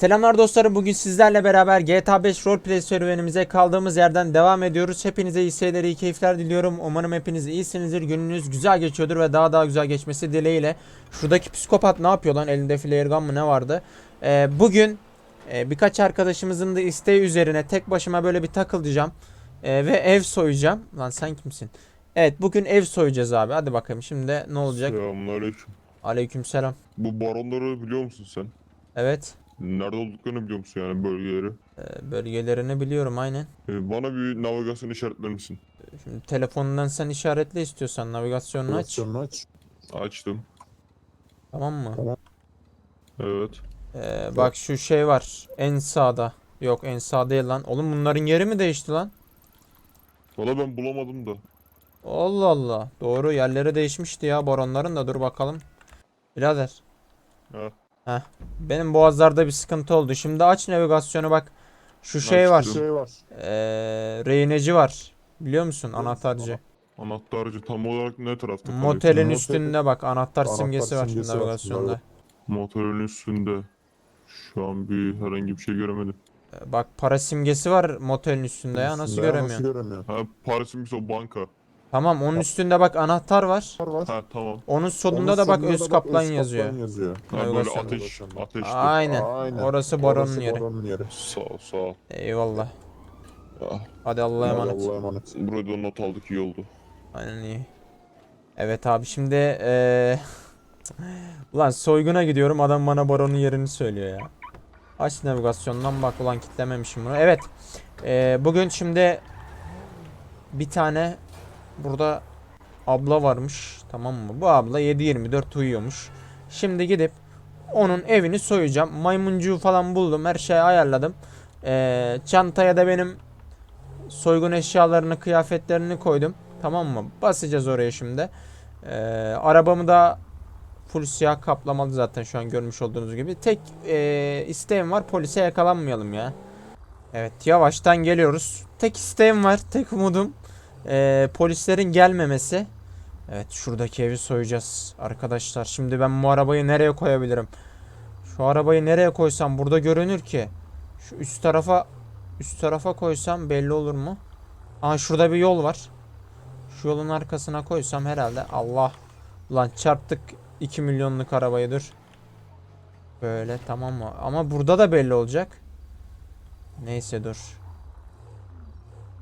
Selamlar dostlarım. Bugün sizlerle beraber GTA 5 roleplay serüvenimize kaldığımız yerden devam ediyoruz. Hepinize iyi seyirler, iyi keyifler diliyorum. Umarım hepiniz iyisinizdir. Gününüz güzel geçiyordur ve daha daha güzel geçmesi dileğiyle. Şuradaki psikopat ne yapıyor lan? Elinde flare gun mı ne vardı? Ee, bugün e, birkaç arkadaşımızın da isteği üzerine tek başıma böyle bir takılacağım. Ee, ve ev soyacağım. Lan sen kimsin? Evet bugün ev soyacağız abi. Hadi bakalım şimdi ne olacak? Selamünaleyküm. Aleykümselam. Bu baronları biliyor musun sen? Evet. Nerede olduklarını biliyor musun yani bölgeleri? e, bölgelerini biliyorum aynen. Ee, bana bir navigasyon işaretler misin? Şimdi telefonundan sen işaretle istiyorsan navigasyonunu aç. Navigasyonunu aç. Açtım. Tamam mı? Evet. Ee, bak şu şey var. En sağda. Yok en sağ değil lan. Oğlum bunların yeri mi değişti lan? Valla ben bulamadım da. Allah Allah. Doğru yerleri değişmişti ya baronların da dur bakalım. Birader. Ha. Benim boğazlarda bir sıkıntı oldu. Şimdi aç navigasyonu bak. Şu şey var. Şey var. Ee, rehineci var. Biliyor musun anahtarcı? Anahtarcı tam olarak ne tarafta kalıyor? Motelin Motel- üstünde bak anahtar Anahtar simgesi var şimdi simgesi var. navigasyonda. Doğru. Motelin üstünde. Şu an bir herhangi bir şey göremedim. Bak para simgesi var motelin üstünde ya nasıl göremiyorsun? Nasıl göremiyor? Ha Paris'in bir o banka. Tamam onun üstünde bak anahtar var. Ha tamam. Onun solunda Onun da bak sonunda öz da bak kaplan Öz yazıyor. Kaplan yazıyor. Ha böyle Navigasyon. ateş. Ateşli. Aynen. Aynen. Orası baronun Orası yeri. baronun yeri. Sağ ol sağ ol. Eyvallah. Ah, Hadi Allah'a emanet. Allah'a emanet. buraya da not aldık iyi oldu. Aynen iyi. Evet abi şimdi eee Ulan soyguna gidiyorum adam bana baronun yerini söylüyor ya. Aç navigasyondan bak ulan kitlememişim bunu. Evet. Eee, bugün şimdi bir tane burada abla varmış. Tamam mı? Bu abla 7-24 uyuyormuş. Şimdi gidip onun evini soyacağım. Maymuncuğu falan buldum. Her şeyi ayarladım. Eee, çantaya da benim soygun eşyalarını, kıyafetlerini koydum. Tamam mı? Basacağız oraya şimdi. Ee, arabamı da full siyah kaplamalı zaten şu an görmüş olduğunuz gibi. Tek e, isteğim var polise yakalanmayalım ya. Evet yavaştan geliyoruz. Tek isteğim var, tek umudum e, polislerin gelmemesi. Evet şuradaki evi soyacağız arkadaşlar. Şimdi ben bu arabayı nereye koyabilirim? Şu arabayı nereye koysam burada görünür ki. Şu üst tarafa üst tarafa koysam belli olur mu? Aa şurada bir yol var. Şu yolun arkasına koysam herhalde Allah. Ulan çarptık 2 milyonluk arabayı dur. Böyle tamam mı? Ama burada da belli olacak. Neyse dur.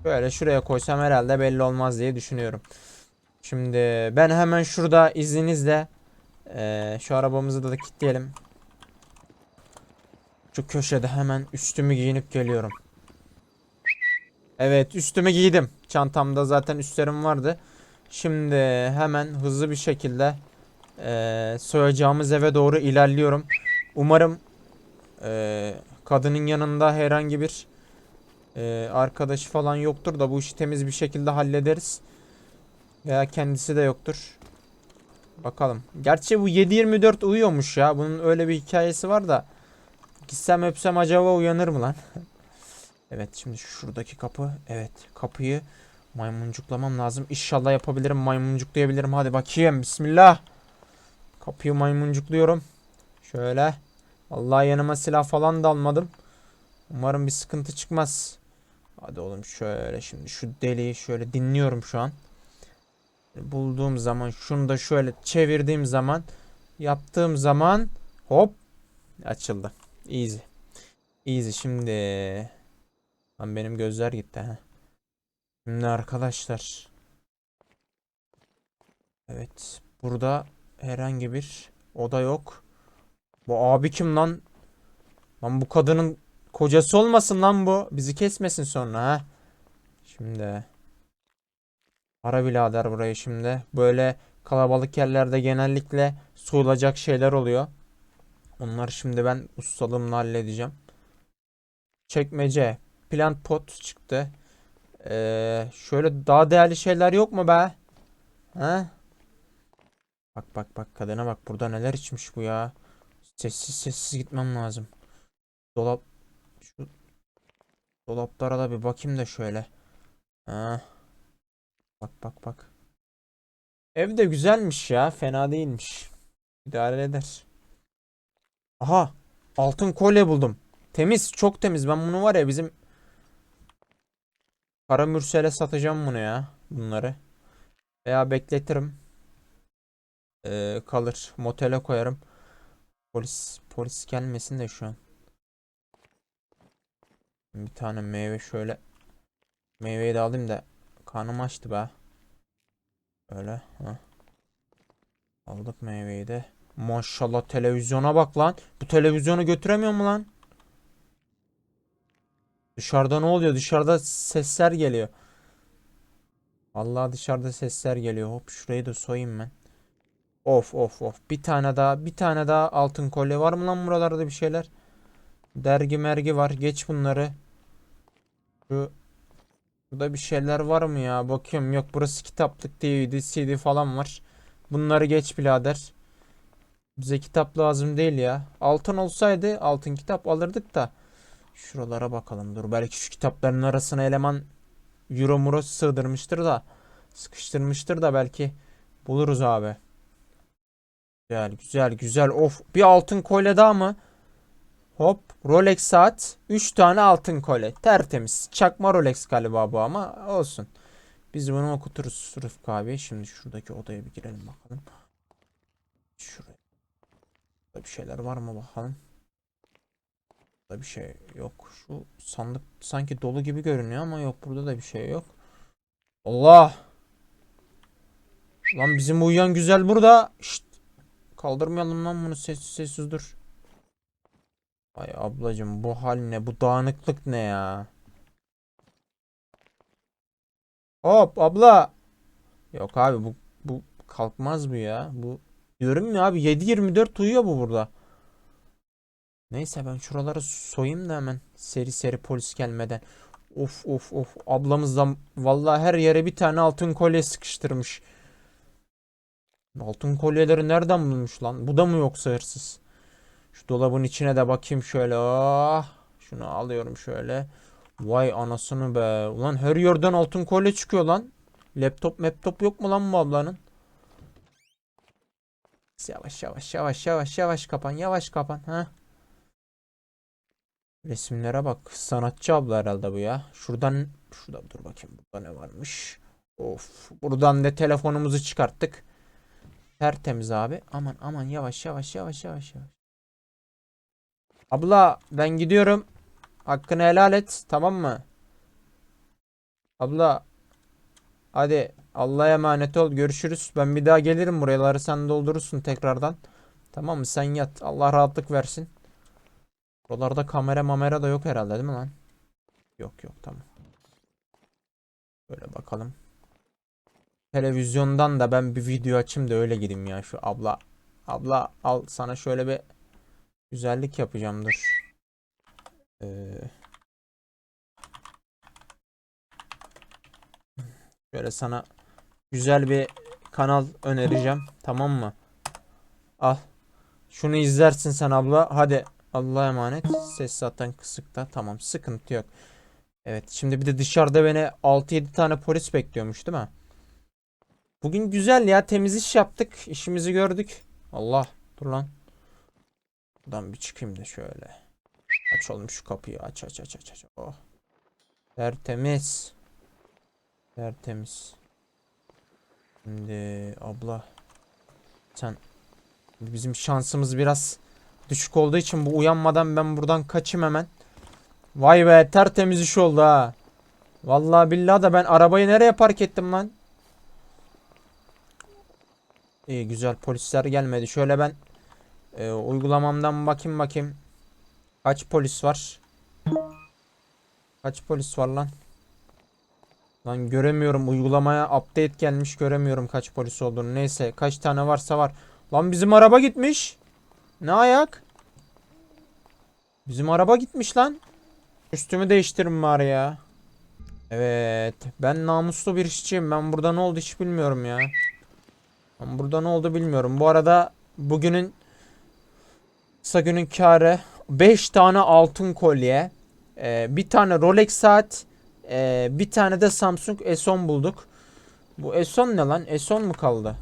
Böyle şuraya koysam herhalde belli olmaz diye düşünüyorum. Şimdi ben hemen şurada izninizle eee, şu arabamızı da kilitleyelim. Şu köşede hemen üstümü giyinip geliyorum. Evet üstümü giydim. Çantamda zaten üstlerim vardı. Şimdi hemen hızlı bir şekilde eee, soyacağımız eve doğru ilerliyorum. Umarım eee, kadının yanında herhangi bir eee arkadaşı falan yoktur da bu işi temiz bir şekilde hallederiz. Veya kendisi de yoktur. Bakalım. Gerçi bu 7-24 uyuyormuş ya. Bunun öyle bir hikayesi var da. Gitsem öpsem acaba uyanır mı lan? Evet şimdi şuradaki kapı. Evet kapıyı maymuncuklamam lazım. İnşallah yapabilirim maymuncuklayabilirim. Hadi bakayım bismillah. Kapıyı maymuncukluyorum. Şöyle. Allah yanıma silah falan da almadım. Umarım bir sıkıntı çıkmaz. Hadi oğlum şöyle şimdi şu deliği şöyle dinliyorum şu an. Bulduğum zaman şunu da şöyle çevirdiğim zaman yaptığım zaman hop açıldı. Easy. Easy şimdi. Lan benim gözler gitti ha. Şimdi arkadaşlar. Evet. Burada herhangi bir oda yok. Bu abi kim lan? Lan bu kadının kocası olmasın lan bu. Bizi kesmesin sonra ha. Şimdi. Ara birader burayı şimdi. Böyle kalabalık yerlerde genellikle soyulacak şeyler oluyor. Onları şimdi ben ustalığımla halledeceğim. Çekmece. Plant pot çıktı. Ee, şöyle daha değerli şeyler yok mu be? Ha? Bak bak bak kadına bak burada neler içmiş bu ya. Sessiz sessiz gitmem lazım. Dolap dolaplara da bir bakayım da şöyle. Ha. Bak bak bak. Ev de güzelmiş ya. Fena değilmiş. İdare eder. Aha. Altın kolye buldum. Temiz, çok temiz. Ben bunu var ya bizim Kara Mürsel'e satacağım bunu ya. Bunları. Veya bekletirim. Ee, kalır. Motele koyarım. Polis polis gelmesin de şu an. Bir tane meyve şöyle. Meyveyi de alayım da karnım açtı be. Öyle. Ha. Aldık meyveyi de. Maşallah televizyona bak lan. Bu televizyonu götüremiyor mu lan? Dışarıda ne oluyor? Dışarıda sesler geliyor. Vallahi dışarıda sesler geliyor. Hop şurayı da soyayım ben. Of of of. Bir tane daha, bir tane daha altın kolye var mı lan buralarda bir şeyler? Dergi mergi var. Geç bunları. Şu Burada bir şeyler var mı ya? Bakıyorum. Yok burası kitaplık DVD, CD falan var. Bunları geç birader. Bize kitap lazım değil ya. Altın olsaydı altın kitap alırdık da. Şuralara bakalım. Dur belki şu kitapların arasına eleman Euro muro sığdırmıştır da. Sıkıştırmıştır da belki buluruz abi. Güzel güzel güzel. Of bir altın kolye daha mı? Hop Rolex saat 3 tane altın kolye. Tertemiz. Çakma Rolex galiba bu ama olsun. Biz bunu okuturuz Rıfkı abi. Şimdi şuradaki odaya bir girelim bakalım. Şuraya. Burada bir şeyler var mı bakalım. Burada bir şey yok. Şu sandık sanki dolu gibi görünüyor ama yok burada da bir şey yok. Allah! Lan bizim uyuyan güzel burada. Şşt. Kaldırmayalım lan bunu sessiz sessiz dur. Ay ablacım bu hal ne? Bu dağınıklık ne ya? Hop abla. Yok abi bu bu kalkmaz bu ya. Bu diyorum ya abi 7-24 uyuyor bu burada. Neyse ben şuraları soyayım da hemen seri seri polis gelmeden. Of of of ablamızdan vallahi her yere bir tane altın kolye sıkıştırmış. Altın kolyeleri nereden bulmuş lan? Bu da mı yoksa hırsız? Şu dolabın içine de bakayım şöyle. Ah, şunu alıyorum şöyle. Vay anasını be. Ulan her yerden altın kolye çıkıyor lan. Laptop laptop yok mu lan bu ablanın? Yavaş yavaş yavaş yavaş yavaş kapan yavaş kapan ha. Resimlere bak. Sanatçı abla herhalde bu ya. Şuradan şurada dur bakayım burada ne varmış. Of buradan da telefonumuzu çıkarttık. Tertemiz abi. Aman aman yavaş yavaş yavaş yavaş yavaş. Abla ben gidiyorum. Hakkını helal et. Tamam mı? Abla. Hadi Allah'a emanet ol. Görüşürüz. Ben bir daha gelirim buraları sen doldurursun tekrardan. Tamam mı? Sen yat. Allah rahatlık versin. Buralarda kamera mamera da yok herhalde değil mi lan? Yok yok tamam. Böyle bakalım. Televizyondan da ben bir video açayım da öyle gideyim ya şu abla. Abla al sana şöyle bir güzellik yapacağım dur. Ee, şöyle sana güzel bir kanal önereceğim. Tamam mı? Al. Şunu izlersin sen abla. Hadi Allah'a emanet. Ses zaten kısıkta. Tamam sıkıntı yok. Evet şimdi bir de dışarıda beni 6-7 tane polis bekliyormuş değil mi? Bugün güzel ya temiz iş yaptık. İşimizi gördük. Allah dur lan. Buradan bir çıkayım da şöyle. Aç oğlum şu kapıyı aç aç aç aç aç. Oh. Tertemiz. Tertemiz. Şimdi abla sen bizim şansımız biraz düşük olduğu için bu uyanmadan ben buradan kaçayım hemen. Vay be tertemiz iş oldu ha. Vallahi billahi da ben arabayı nereye park ettim lan? İyi güzel polisler gelmedi. Şöyle ben e, uygulamamdan bakayım bakayım. Kaç polis var? Kaç polis var lan? Lan göremiyorum uygulamaya update gelmiş göremiyorum kaç polis olduğunu. Neyse kaç tane varsa var. Lan bizim araba gitmiş. Ne ayak? Bizim araba gitmiş lan. Üstümü değiştiririm bari ya. Evet. Ben namuslu bir işçiyim. Ben burada ne oldu hiç bilmiyorum ya. Ben burada ne oldu bilmiyorum. Bu arada bugünün kısa günün karı 5 tane altın kolye. e, bir tane Rolex saat. e, bir tane de Samsung S10 bulduk. Bu S10 ne lan? S10 mu kaldı?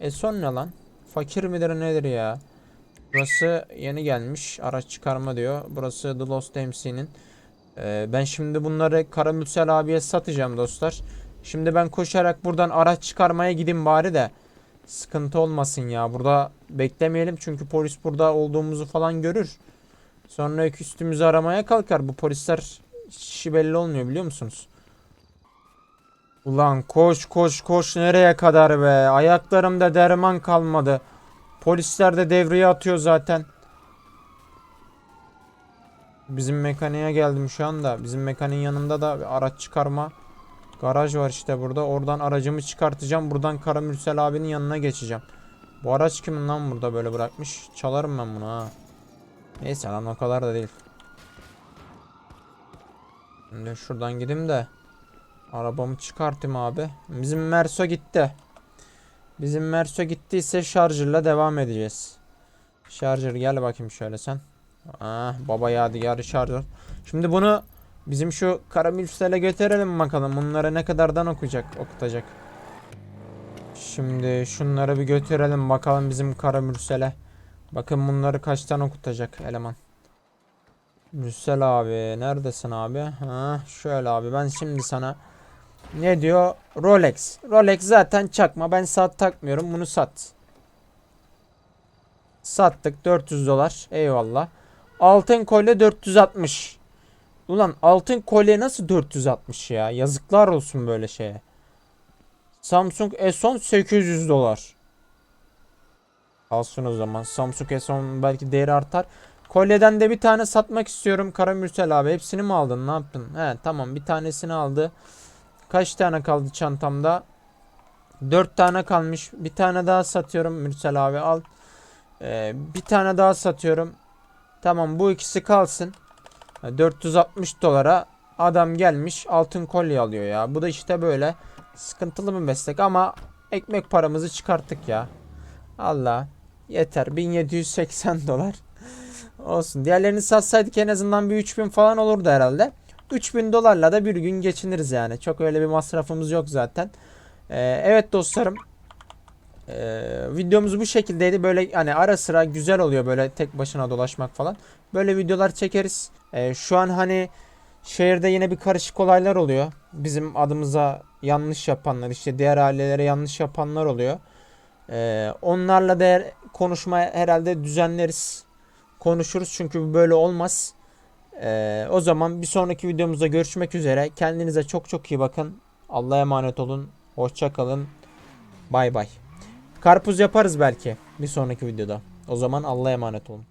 S10 ne lan? Fakir midir nedir ya? Burası yeni gelmiş. Araç çıkarma diyor. Burası The Lost MC'nin. Ee, ben şimdi bunları Karamürsel abiye satacağım dostlar. Şimdi ben koşarak buradan araç çıkarmaya gideyim bari de. Sıkıntı olmasın ya. Burada beklemeyelim çünkü polis burada olduğumuzu falan görür. Sonra üstümüzü aramaya kalkar. Bu polisler işi belli olmuyor biliyor musunuz? Ulan koş koş koş nereye kadar be? Ayaklarımda derman kalmadı. Polisler de devreye atıyor zaten. Bizim mekaniğe geldim şu anda. Bizim mekaniğin yanında da araç çıkarma garaj var işte burada. Oradan aracımı çıkartacağım. Buradan Karamürsel abinin yanına geçeceğim. Bu araç kimin lan burada böyle bırakmış? Çalarım ben bunu ha. Neyse lan o kadar da değil. Şimdi şuradan gideyim de arabamı çıkartayım abi. Bizim Merso gitti. Bizim Merso gittiyse şarjırla devam edeceğiz. Şarjır gel bakayım şöyle sen. Ah baba yadigarı şarjör. Şimdi bunu bizim şu Karamürsel'e götürelim bakalım. Bunları ne kadardan okuyacak, okutacak. Şimdi şunları bir götürelim bakalım bizim Karamürsel'e. Bakın bunları kaçtan okutacak eleman. Mürsel abi neredesin abi? Ha şöyle abi ben şimdi sana ne diyor? Rolex. Rolex zaten çakma. Ben saat takmıyorum. Bunu sat. Sattık 400 dolar. Eyvallah. Altın kolye 460. Ulan altın kolye nasıl 460 ya? Yazıklar olsun böyle şeye. Samsung S10 800 dolar. Alsın o zaman. Samsung S10 belki değeri artar. Kolyeden de bir tane satmak istiyorum Karamürsel abi. Hepsini mi aldın? Ne yaptın? He tamam bir tanesini aldı. Kaç tane kaldı çantamda? 4 tane kalmış. Bir tane daha satıyorum Mürsel abi al. Ee, bir tane daha satıyorum. Tamam bu ikisi kalsın. Ha, 460 dolara adam gelmiş altın kolye alıyor ya. Bu da işte böyle sıkıntılı bir meslek ama ekmek paramızı çıkarttık ya. Allah yeter 1780 dolar. Olsun. Diğerlerini satsaydık en azından bir 3000 falan olurdu herhalde. 3000 dolarla da bir gün geçiniriz yani. Çok öyle bir masrafımız yok zaten. Ee, evet dostlarım. Ee, videomuz bu şekildeydi. Böyle hani ara sıra güzel oluyor böyle tek başına dolaşmak falan. Böyle videolar çekeriz. Ee, şu an hani şehirde yine bir karışık olaylar oluyor. Bizim adımıza yanlış yapanlar işte diğer ailelere yanlış yapanlar oluyor. Ee, onlarla da konuşma herhalde düzenleriz. Konuşuruz çünkü böyle olmaz. Ee, o zaman bir sonraki videomuzda görüşmek üzere. Kendinize çok çok iyi bakın. Allah'a emanet olun. Hoşça kalın. Bay bay. Karpuz yaparız belki bir sonraki videoda. O zaman Allah'a emanet olun.